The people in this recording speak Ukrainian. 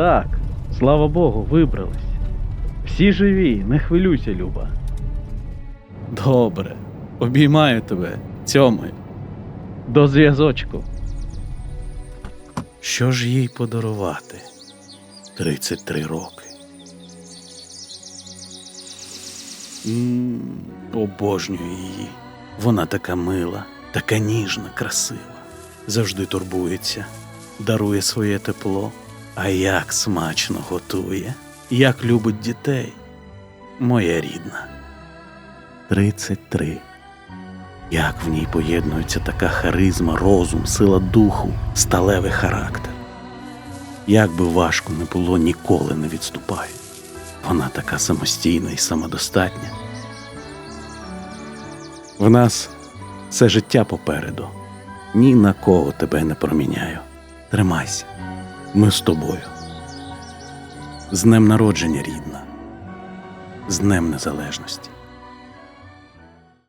Так, слава Богу, вибрались. Всі живі, не хвилюйся, Люба. Добре, обіймаю тебе, цьомаю. До зв'язочку. Що ж їй подарувати? 33 роки. м обожнюю її. Вона така мила, така ніжна, красива. Завжди турбується, дарує своє тепло. А як смачно готує, як любить дітей. Моя рідна. 33. Як в ній поєднується така харизма, розум, сила духу, сталевий характер. Як би важко не було, ніколи не відступає. Вона така самостійна і самодостатня. В нас все життя попереду. Ні на кого тебе не проміняю. Тримайся, ми з тобою. З днем народження, рідна, з Днем Незалежності.